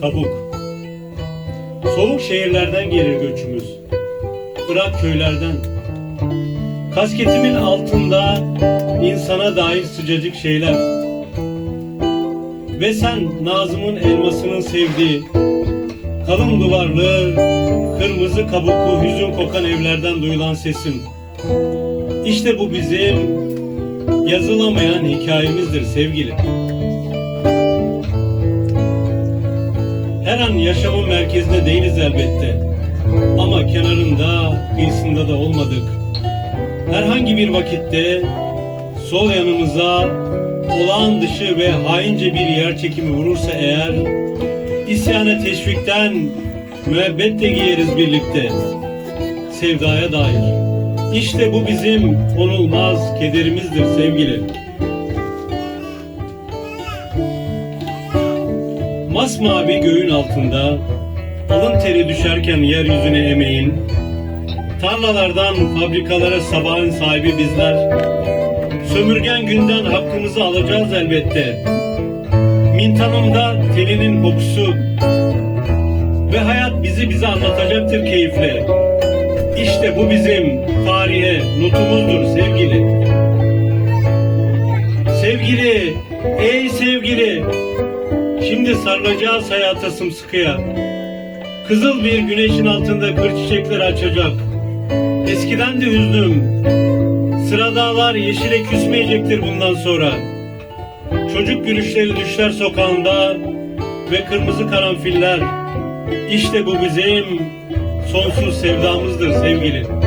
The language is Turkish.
kabuk. Soğuk şehirlerden gelir göçümüz. Irak köylerden. Kasketimin altında insana dair sıcacık şeyler. Ve sen Nazım'ın elmasının sevdiği kalın duvarlı, kırmızı kabuklu, hüzün kokan evlerden duyulan sesim. İşte bu bizim yazılamayan hikayemizdir sevgili. An yaşamın merkezinde değiliz elbette. Ama kenarında, kıyısında da olmadık. Herhangi bir vakitte sol yanımıza olağan dışı ve haince bir yer çekimi vurursa eğer isyana teşvikten müebbet de giyeriz birlikte sevdaya dair. İşte bu bizim onulmaz kederimizdir sevgili. Masmavi göğün altında alın teri düşerken yeryüzüne emeğin tarlalardan fabrikalara sabahın sahibi bizler sömürgen günden hakkımızı alacağız elbette. Mintanımda telinin kokusu ve hayat bizi bize anlatacaktır keyifle. İşte bu bizim tarihe notumuzdur sevgili. Sevgili, ey sevgili, şimdi sarılacağız hayata sımsıkıya. Kızıl bir güneşin altında kır çiçekler açacak. Eskiden de hüznüm, sıra dağlar yeşile küsmeyecektir bundan sonra. Çocuk gülüşleri düşler sokağında ve kırmızı karanfiller. İşte bu bizim sonsuz sevdamızdır sevgili.